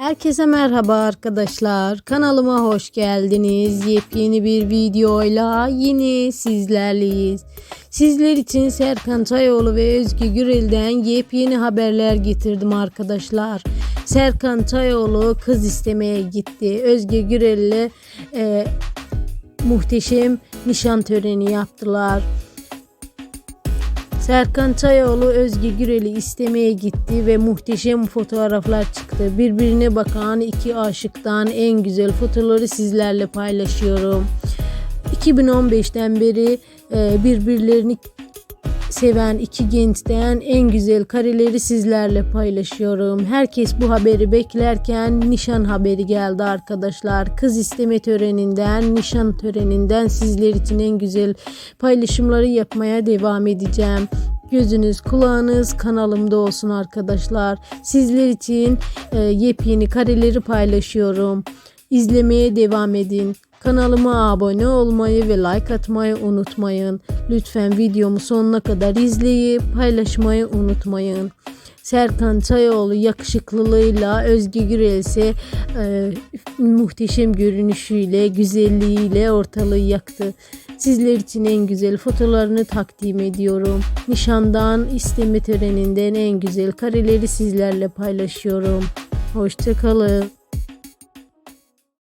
Herkese merhaba arkadaşlar. Kanalıma hoş geldiniz. Yepyeni bir videoyla yine sizlerleyiz. Sizler için Serkan Tayoğlu ve Özgü Gürel'den yepyeni haberler getirdim arkadaşlar. Serkan Tayoğlu kız istemeye gitti. Özgü Gürel'le e, muhteşem nişan töreni yaptılar. Serkan Çayoğlu Özge Gürel'i istemeye gitti ve muhteşem fotoğraflar çıktı. Birbirine bakan iki aşıktan en güzel fotoğrafları sizlerle paylaşıyorum. 2015'ten beri e, birbirlerini seven iki gençten en güzel kareleri sizlerle paylaşıyorum. Herkes bu haberi beklerken nişan haberi geldi arkadaşlar. Kız isteme töreninden, nişan töreninden sizler için en güzel paylaşımları yapmaya devam edeceğim. Gözünüz kulağınız kanalımda olsun arkadaşlar. Sizler için e, yepyeni kareleri paylaşıyorum. İzlemeye devam edin. Kanalıma abone olmayı ve like atmayı unutmayın. Lütfen videomu sonuna kadar izleyip paylaşmayı unutmayın. Serkan Çayoğlu yakışıklılığıyla, Özge Gürel ise e, muhteşem görünüşüyle, güzelliğiyle ortalığı yaktı. Sizler için en güzel fotolarını takdim ediyorum. Nişandan, isteme töreninden en güzel kareleri sizlerle paylaşıyorum. Hoşçakalın.